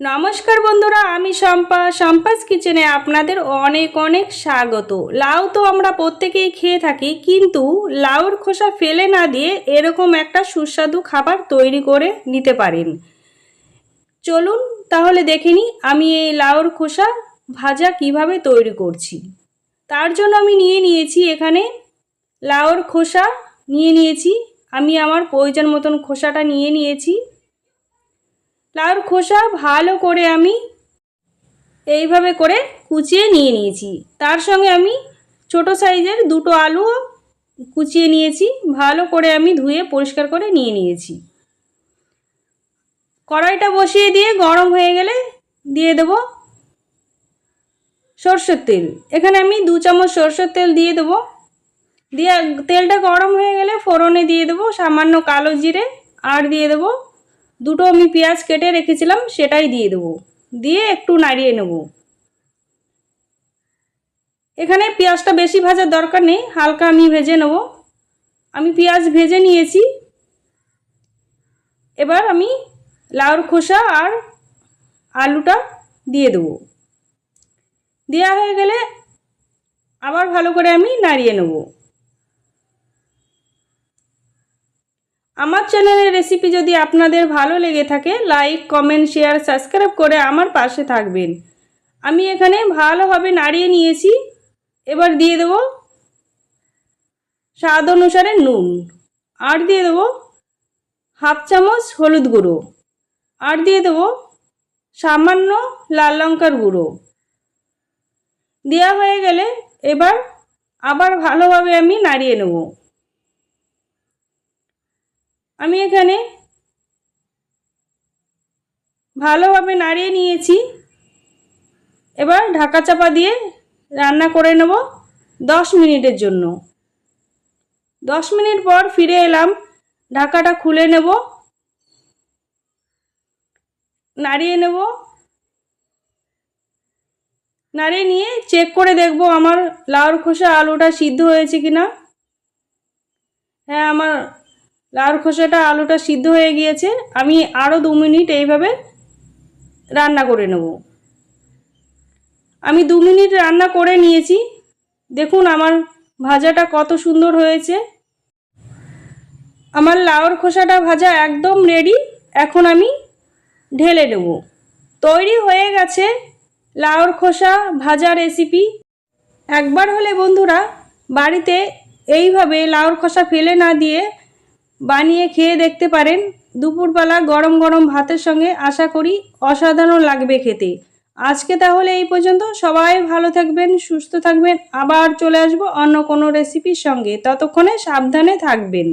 নমস্কার বন্ধুরা, আমি শম্পা। শম্পাস কিচেনে আপনাদের অনেক অনেক স্বাগত। লাউ তো আমরা প্রত্যেকেই খেয়ে থাকি, কিন্তু লাউর খোসা ফেলে না দিয়ে এরকম একটা সুস্বাদু খাবার তৈরি করে নিতে পারেন। চলুন তাহলে দেখে নিই আমি এই লাউর খোসা ভাজা কীভাবে তৈরি করছি। তার জন্য আমি নিয়ে নিয়েছি এখানে লাউর খোসা, নিয়ে নিয়েছি। আমি আমার প্রয়োজন মতন খোসাটা নিয়ে নিয়েছি। লাউর খোসা ভালো করে আমি এইভাবে করে কুচিয়ে নিয়ে নিয়েছি। তার সঙ্গে আমি ছোট সাইজের দুটো আলু কুচিয়ে নিয়েছি, ভালো করে আমি ধুয়ে পরিষ্কার করে নিয়ে নিয়েছি। কড়াইটা বসিয়ে দিয়ে গরম হয়ে গেলে দিয়ে দেব সর্ষের তেল। এখানে আমি দু চামচ সর্ষের তেল দিয়ে দেবো। দিয়ে তেলটা গরম হয়ে গেলে ফোড়নে দিয়ে দেবো, সামান্য কালো জিরে আর দিয়ে দেবো দুটো আমি পেঁয়াজ কেটে রেখেছিলাম, সেটাই দিয়ে দেবো। দিয়ে একটু নাড়িয়ে নেব। এখানে পেঁয়াজটা বেশি ভাজার দরকার নেই, হালকা আমি ভেজে নেব। আমি পেঁয়াজ ভেজে নিয়েছি। এবার আমি লাউর খোসা আর আলুটা দিয়ে দেবো। দেওয়া হয়ে গেলে আবার ভালো করে আমি নাড়িয়ে নেব। আমার চ্যানেলের রেসিপি যদি আপনাদের ভালো লেগে থাকে লাইক কমেন্ট শেয়ার সাবস্ক্রাইব করে আমার পাশে থাকবেন। আমি এখানে ভালোভাবে নাড়িয়ে নিয়েছি। এবার দিয়ে দেব স্বাদ অনুসারে নুন। আর দিয়ে দেবো হাফ চামচ হলুদ গুঁড়ো। আর দিয়ে দেবো সামান্য লাল লঙ্কার গুঁড়ো। দেওয়া হয়ে গেলে এবার আবার ভালোভাবে আমি নাড়িয়ে নেব। আমি এখানে ভালোভাবে নাড়িয়ে নিয়েছি। এবার ঢাকা চাপা দিয়ে রান্না করে নেব দশ মিনিটের জন্য। দশ মিনিট পর ফিরে এলাম, ঢাকাটা খুলে নেব, নাড়িয়ে নেব। নাড়িয়ে নিয়ে চেক করে দেখব আমার লাউর খোসা আলুটা সিদ্ধ হয়েছে কি না হ্যাঁ আমার লাউর খোসাটা, আলুটা সিদ্ধ হয়ে গিয়েছে, আমি আরও দু মিনিট এইভাবে রান্না করে নেব। আমি দু মিনিট রান্না করে নিয়েছি। দেখুন আমার ভাজাটা কত সুন্দর হয়েছে। আমার লাউর খোসাটা ভাজা একদম রেডি এখন আমি ঢেলে নেব। তৈরি হয়ে গেছে লাউর খোসা ভাজা রেসিপি একবার হলে বন্ধুরা, বাড়িতে এইভাবে লাউর খোসা ফেলে না দিয়ে বানিয়ে খেয়ে দেখতে পারেন। দুপুরবেলা গরম গরম ভাতের সঙ্গে আশা করি অসাধারণ লাগবে খেতে। আজকে তাহলে এই পর্যন্ত। সবাই ভালো থাকবেন, সুস্থ থাকবেন। আবার চলে আসব অন্য কোনো রেসিপির সঙ্গে। ততক্ষণে সাবধানে থাকবেন।